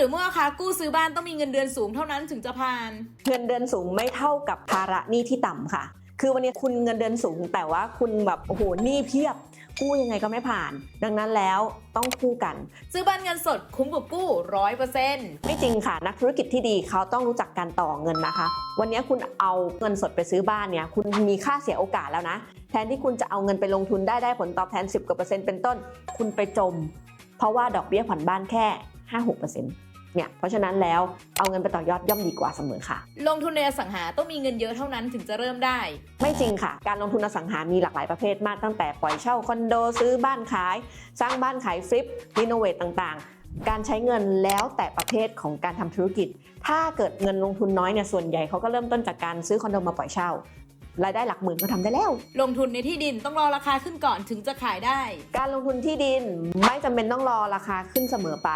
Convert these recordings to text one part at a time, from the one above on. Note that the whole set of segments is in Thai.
รือเมื่อราคากู้ซื้อบ้านต้องมีเงินเดือนสูงเท่านั้นถึงจะผ่าน เงินเดือนสูงไม่เท่ากับภาระหนี้ที่ต่ำค่ะ คือวันนี้คุณเงินเดือนสูง แต่ว่าคุณแบบโอ้โหหนี้เพียบกู้ยังไงก็ไม่ผ่าน ดังนั้นแล้วต้องคู่กัน ซื้อบ้านเงินสดคุ้มกว่ากู้ร้อยเปอร์เซ็นต์ไม่จริงค่ะ นักธุรกิจที่ดีเขาต้องรู้จักการต่อเงินนะคะ วันนี้คุณเอาเงินสดไปซื้อบ้านเนี่ย คุณมีค่าเสียโอกาสแล้วนะ แทนที่คุณจะเอาเงินไปลงทุนได้ได้ผลตอบแทน 10กว่าเปอร์เซ็นต์เป็นต้น คุณไปจม เพราะว่าดอกเบี้ยผ่อนบ้านแค่ 5-6%เปอร์เซ็นต์ เนี่ยเพราะฉะนั้นแล้วเอาเงินไปต่อยอดย่อมดีกว่าเสมอค่ะ ลงทุนในอสังหาต้องมีเงินเยอะเท่านั้นถึงจะเริ่มได้ ไม่จริงค่ะ การลงทุนอสังหามีหลากหลายประเภทมากตั้งแต่ปล่อยเช่าคอนโดซื้อบ้านขาย สร้างบ้านขายฟลิปรีโนเวทต่างๆ การใช้เงินแล้วแต่ประเภทของการทำธุรกิจ ถ้าเกิดเงินลงทุนน้อยเนี่ยส่วนใหญ่เขาก็เริ่มต้นจากการซื้อคอนโดมาปล่อยเช่ารายได้หลักหมื่นก็ทำได้แล้ว ลงทุนในที่ดินต้องรอราคาขึ้นก่อนถึงจะขายได้ การลงทุนที่ดินไม่จำเป็นต้องรอราคาขึ้นเสมอไป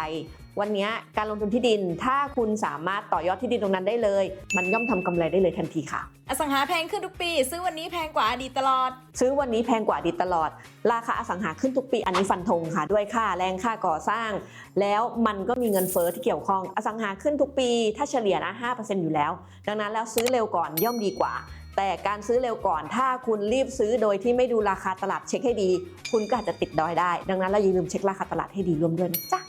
วันนี้การลงทุนที่ดิน ถ้าคุณสามารถต่อยอดที่ดินตรงนั้นได้เลย มันย่อมทำกำไรได้เลยทันทีค่ะ อสังหาแพงขึ้นทุกปี ซื้อวันนี้แพงกว่าอดีตตลอด ซื้อวันนี้แพงกว่าอดีตตลอด ราคาอสังหาขึ้นทุกปีอันนี้ฟันธงค่ะ ด้วยค่าแรงค่าก่อสร้าง แล้วมันก็มีเงินเฟอ้อที่เกี่ยวข้อง อสังหาขึ้นทุกปี ถ้าเฉลี่ยนะ5%อยู่แล้ว ดังนั้นแล้วซื้อเร็วก่อนย่อมดีกว่าแต่การซื้อเร็วก่อนถ้าคุณรีบซื้อโดยที่ไม่ดูราคาตลาดเช็คให้ดี คุณก็อาจจะติดดอยได้ ดังนั้นเราอย่าลืมเช็คราคาตลาดให้ดีร่วมด้วยนะจ๊ะ